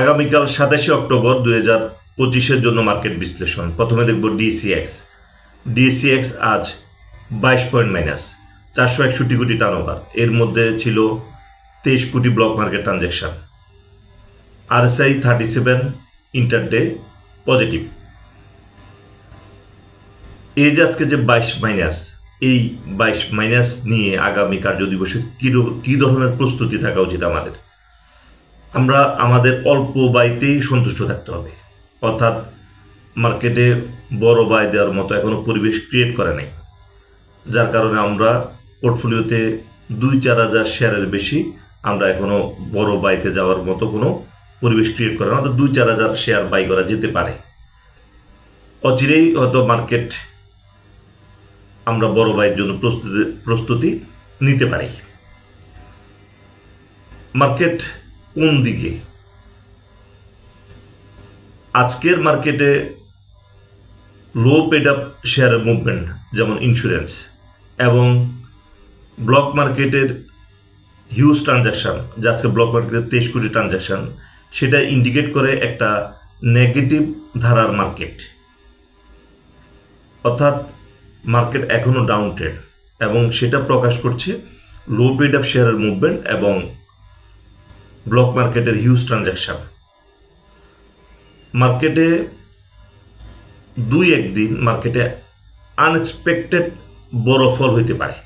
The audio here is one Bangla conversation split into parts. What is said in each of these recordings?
আগামীকাল সাতাশে অক্টোবর দুই হাজার পঁচিশের জন্য মার্কেট বিশ্লেষণ। প্রথমে দেখব ডিসিএক্স। ডিসিএক্স আজ বাইশ পয়েন্ট মাইনাস, চারশো একষট্টি কোটি টার্নওভার এর মধ্যে ছিল তেইশ কোটি block market transaction RSI thirty seven intraday positive এই যে আজকে যে বাইশ মাইনাস, এই বাইশ মাইনাস নিয়ে আগামী কার্যদিবসে কী কী ধরনের প্রস্তুতি থাকা উচিত আমাদের? আমরা আমাদের অল্প বাইতেই সন্তুষ্ট থাকতে হবে। অর্থাৎ মার্কেটে বড় বাই দেওয়ার মতো এখনও পরিবেশ ক্রিয়েট করে নাই। যার কারণে আমরা পোর্টফোলিওতে দুই চার হাজার শেয়ারের বেশি আমরা এখনও বড় বাইতে যাওয়ার মতো কোনো পরিবেশ ক্রিয়েট করে না, অর্থাৎ দুই চার হাজার শেয়ার বাই করা যেতে পারে। অচিরেই হয়তো মার্কেট আমরা বড় বাইয়ের জন্য প্রস্তুতি প্রস্তুতি নিতে পারি। মার্কেট কোন দিকে আজকের মার্কেটে লো পেড আপ শেয়ারের মুভমেন্ট যেমন ইন্স্যুরেন্স এবং ব্লক মার্কেটের হিউজ ট্রানজ্যাকশান যে আজকে ব্লক মার্কেটের তেইশ কোটি ট্রানজ্যাকশান সেটা ইন্ডিকেট করে একটা নেগেটিভ ধারার মার্কেট অর্থাৎ মার্কেট এখনও ডাউন ট্রেড এবং সেটা প্রকাশ করছে লো পেড আপ শেয়ারের মুভমেন্ট এবং ব্লক মার্কেটের হিউজ ট্রানজ্যাকশান মার্কেটে দুই একদিন মার্কেটে আনএক্সপেক্টেড বড় ফল হইতে পারে,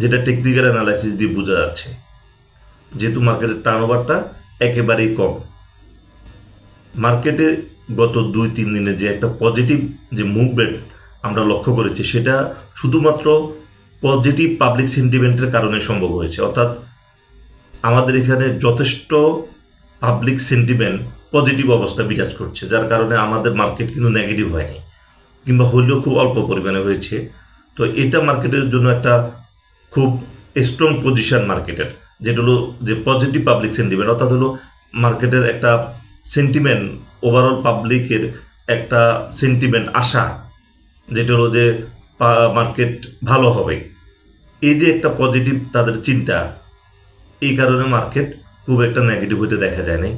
যেটা টেকনিক্যাল অ্যানালাইসিস দিয়ে বোঝা যাচ্ছে। যেহেতু মার্কেটের টার্নওভারটা একেবারেই কম। মার্কেটে গত দুই তিন দিনে যে একটা পজিটিভ যে মুভমেন্ট আমরা লক্ষ্য করেছি, সেটা শুধুমাত্র পজিটিভ পাবলিক সেন্টিমেন্টের কারণে সম্ভব হয়েছে। অর্থাৎ আমাদের এখানে যথেষ্ট পাবলিক সেন্টিমেন্ট পজিটিভ অবস্থা বিরাজ করছে, যার কারণে আমাদের মার্কেট কিন্তু নেগেটিভ হয়নি, কিংবা হলেও খুব অল্প পরিমাণে হয়েছে। তো এটা মার্কেটের জন্য একটা খুব স্ট্রং পজিশন মার্কেটের যেটা হলো যে পজিটিভ পাবলিক সেন্টিমেন্ট অর্থাৎ হলো মার্কেটের একটা সেন্টিমেন্ট ওভারঅল পাবলিকের একটা সেন্টিমেন্ট আশা, যেটা হলো যে মার্কেট ভালো হবে। এই যে একটা পজিটিভ তাদের চিন্তা এই কারণে মার্কেট খুব একটা নেগেটিভ হতে দেখা যায় নাই।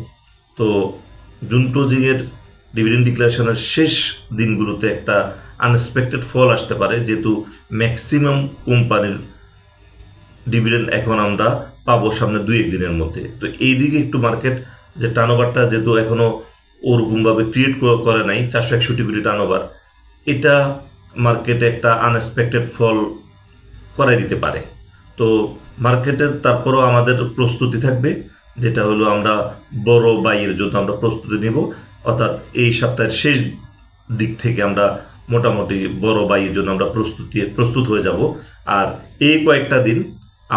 তো জুন ক্লোজিংয়ের ডিভিডেন্ড ডিক্লারেশনের শেষ দিনগুলোতে একটা আনএক্সপেক্টেড ফল আসতে পারে, যেহেতু ম্যাক্সিমাম কোম্পানির ডিভিডেন্ড এখন আমরা পাবো সামনে দুই এক দিনের মধ্যে। তো এই দিকে একটু মার্কেট যে টার্নওভারটা যেহেতু এখনও ওরকমভাবে ক্রিয়েট করে নাই, চারশো একষট্টি কোটি টার্নওভার এটা মার্কেটে একটা আনএক্সপেক্টেড ফল করাই দিতে পারে। তো মার্কেটের তারপরও আমাদের প্রস্তুতি থাকবে, যেটা হলো আমরা বড় বাইয়ের জন্য আমরা প্রস্তুতি নিব। অর্থাৎ এই সপ্তাহের শেষ দিক থেকে আমরা মোটামুটি বড় বাইয়ের জন্য আমরা প্রস্তুতি, প্রস্তুত হয়ে যাব। আর এই কয়েকটা দিন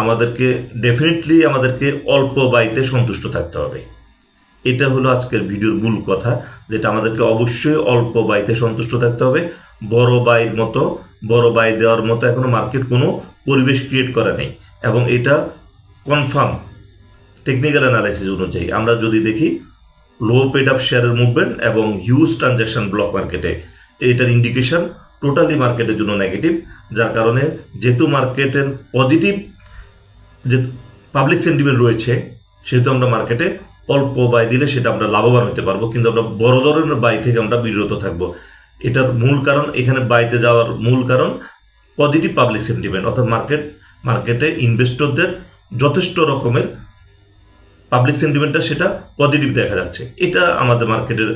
আমাদেরকে ডেফিনেটলি আমাদেরকে অল্প বাইতে সন্তুষ্ট থাকতে হবে। এটা হলো আজকের ভিডিওর মূল কথা, যেটা আমাদেরকে অবশ্যই অল্প বাইতে সন্তুষ্ট থাকতে হবে। বড় বাইয়ের মতো, বড় বাই দেওয়ার মতো এখনও মার্কেট কোনো পরিবেশ ক্রিয়েট করা নেই। এবং এটা কনফার্ম টেকনিক্যাল অ্যানালাইসিস অনুযায়ী। আমরা যদি দেখি লো পেড আপ শেয়ারের মুভমেন্ট এবং হিউজ ট্রানজ্যাকশন ব্লক মার্কেটে এটার ইন্ডিকেশন টোটালি মার্কেটের জন্য নেগেটিভ যার কারণে যেহেতু মার্কেটের পজিটিভ যে পাবলিক সেন্টিমেন্ট রয়েছে, সেহেতু আমরা মার্কেটে অল্প বাই দিলে সেটা আমরা লাভবান হতে পারব, কিন্তু আমরা বড় ধরনের বাই থেকে আমরা বিরত থাকব। এটার মূল কারণ, এখানে বাইতে যাওয়ার মূল কারণ পজিটিভ পাবলিক সেন্টিমেন্ট অর্থাৎ মার্কেট মার্কেটে ইনভেস্টরদের যথেষ্ট রকমের পাবলিক সেন্টিমেন্টটা সেটা পজিটিভ দেখা যাচ্ছে। এটা আমাদের মার্কেটের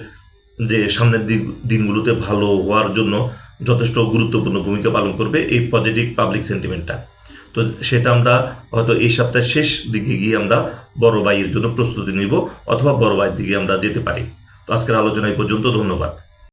যে সামনের দিক, দিনগুলোতে ভালো হওয়ার জন্য যথেষ্ট গুরুত্বপূর্ণ ভূমিকা পালন করবে এই পজিটিভ পাবলিক সেন্টিমেন্টটা তো সেটা আমরা হয়তো এই সপ্তাহের শেষ দিকে গিয়ে আমরা বড় বাইয়ের জন্য প্রস্তুতি নিব অথবা বড় বাইয়ের দিকে আমরা যেতে পারি। তো আজকের আলোচনা এই পর্যন্ত, ধন্যবাদ।